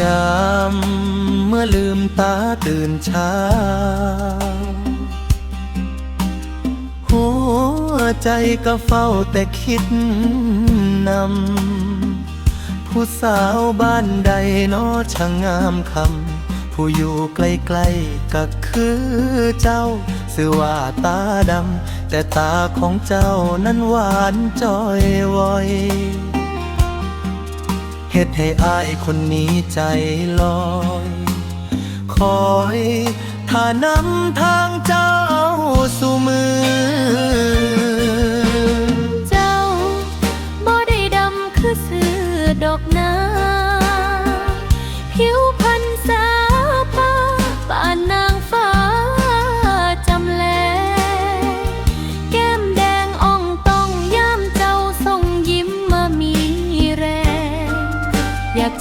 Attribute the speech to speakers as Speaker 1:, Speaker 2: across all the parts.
Speaker 1: ยามเมื่อลืมตาตื่นเช้า หัวใจก็เฝ้าแต่คิดนำ ผู้สาวบ้านใดนอช่างงามคำ ผู้อยู่ใกล้ๆก็คือเจ้าสื่อว่าตาดำ แต่ตาของเจ้านั้นหวานจอยวอย เฮ็ดให้อายคนนี้ใจลอย คอยถ้านำทางเจ้าสู่มือ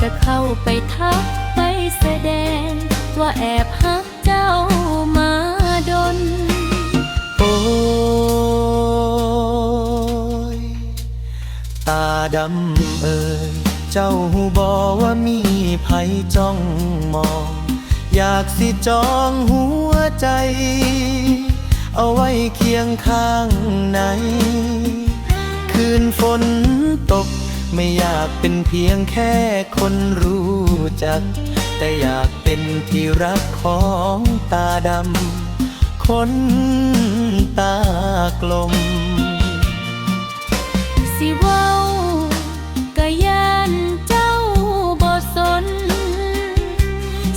Speaker 2: จะเข้าไปทักไปแสดง ว่าแอบฮักเจ้ามาดน
Speaker 1: โอ้ย ตาดำเอ่ยเจ้าหูบอว่ามีภัยจ้องมอง อยากสิจองหัวใจ เอาไว้เคียงข้างใน คืนฝนตก ไม่อยากเป็นเพียงแค่คนรู้จัก แต่อยากเป็นที่รักของตาดำ คนตากลม
Speaker 2: สิเว้ากะยานเจ้าบ่สน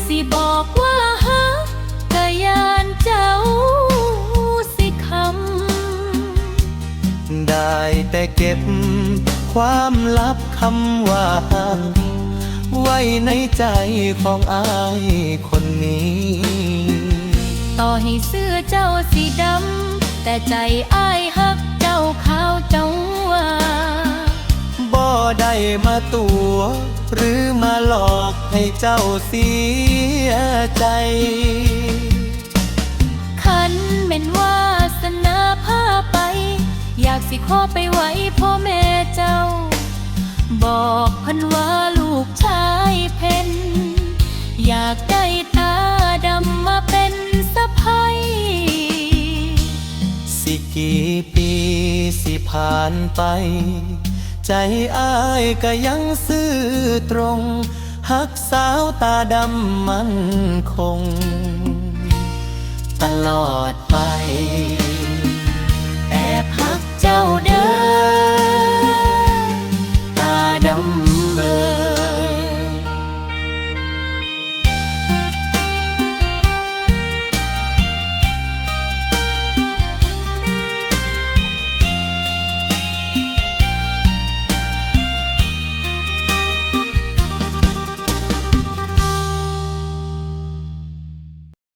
Speaker 2: สิบอกว่าฮักกะยานเจ้าสิค
Speaker 1: ได้แต่เก็บ ความลับคำว่าหักไว้ในใจของอายคนนี้ำ
Speaker 2: ต่อให้เสื้อเจ้าสีดำ แต่ใจอ้ายฮักเจ้าขาวเจ้าว่า
Speaker 1: บ่ได้มาตัว หรือมาหลอกให้เจ้าเสียใจ
Speaker 2: ขันเป็นวาสนาพาไป อยากสิขอไป บอกพันว่าลูกชายเพนอยากได้ตาดำมาเป็นสะพ้ย
Speaker 1: สิกี่ปีสิผ่านไป ใจอ้ายก็ยังซื่อตรงหักสาวตาดำมันคง ตลอดไป